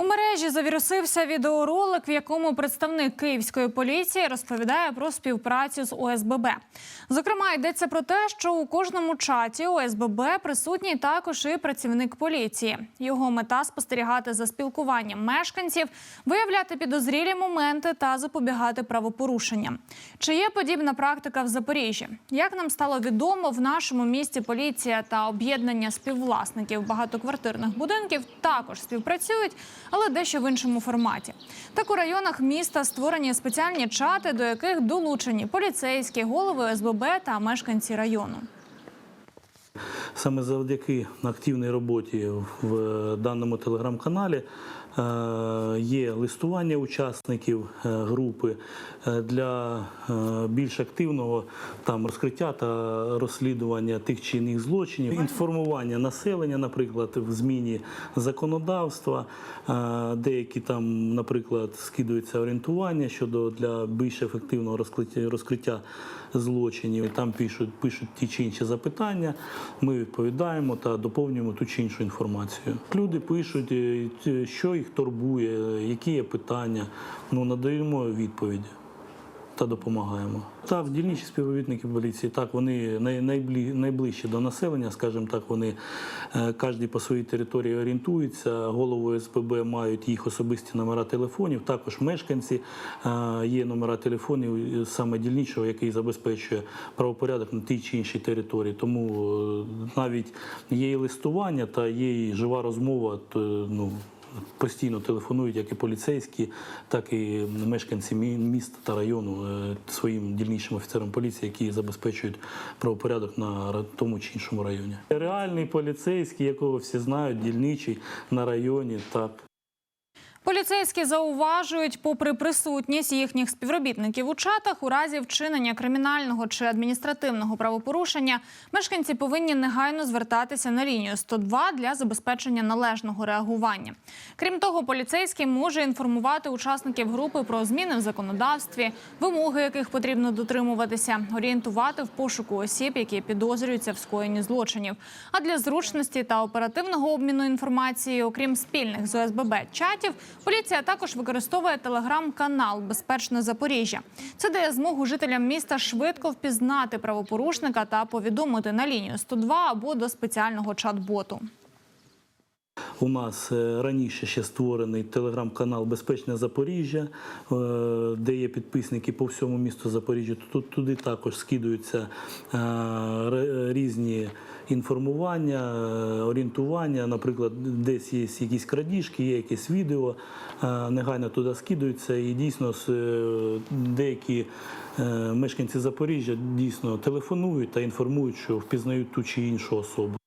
У мережі завірусився відеоролик, в якому представник київської поліції розповідає про співпрацю з ОСББ. Зокрема, йдеться про те, що у кожному чаті ОСББ присутній також і працівник поліції. Його мета спостерігати за спілкуванням мешканців, виявляти підозрілі моменти та запобігати правопорушенням. Чи є подібна практика в Запоріжжі? Як нам стало відомо, в нашому місті поліція та об'єднання співвласників багатоквартирних будинків також співпрацюють, але дещо в іншому форматі. Так у районах міста створені спеціальні чати, до яких долучені поліцейські, голови СББ та мешканці району. Саме завдяки активній роботі в даному телеграм-каналі е, є листування учасників е, групи е, для більш активного там розкриття та розслідування тих чи інших злочинів, інформування населення, наприклад, в зміні законодавства, деякі там, наприклад, скидуються орієнтування щодо для більш ефективного розкриття, розкриття злочинів. Там пишуть, пишуть ті чи інші запитання. Ми відповідаємо та доповнюємо ту чи іншу інформацію. Люди пишуть, е, що їх турбує, е, які є питання. Ну надаємо відповіді та допомагаємо. Так, дільничі співробітники поліції, так вони найближчі до населення, скажімо так, вони е, кожен по своїй території орієнтуються. Голови СПБ мають їх особисті номера телефонів. Також мешканці е, є номера телефонів саме дільничого, який забезпечує правопорядок на тій чи іншій території. Тому е, навіть є і листування та є і жива розмова. То, ну, Постійно телефонують як і поліцейські, так і мешканці міста та району е, своїм дільнішим офіцерам поліції, які забезпечують правопорядок на тому чи іншому районі. Реальний поліцейський, якого всі знають, дільничий на районі, так. Поліцейські зауважують, попри присутність їхніх співробітників у чатах, у разі вчинення кримінального чи адміністративного правопорушення, мешканці повинні негайно звертатися на лінію 102 для забезпечення належного реагування. Крім того, поліцейський може інформувати учасників групи про зміни в законодавстві, вимоги яких потрібно дотримуватися, орієнтувати в пошуку осіб, які підозрюються в скоєнні злочинів. А для зручності та оперативного обміну інформацією, окрім спільних з ОСББ чатів, поліція також використовує телеграм-канал Безпечне Запоріжжя. Це дає змогу жителям міста швидко впізнати правопорушника та повідомити на лінію 102 або до спеціального чат-боту. У нас е, раніше ще створений телеграм-канал Безпечне Запоріжжя, е, де є підписники по всьому місту Запоріжжя. Тут туди також скидуються е, різні інформування, е, орієнтування. Наприклад, десь є якісь крадіжки, є якесь відео, е, негайно туди скидуються. І дійсно е, деякі мешканці Запоріжжя дійсно телефонують та інформують, що впізнають ту чи іншу особу.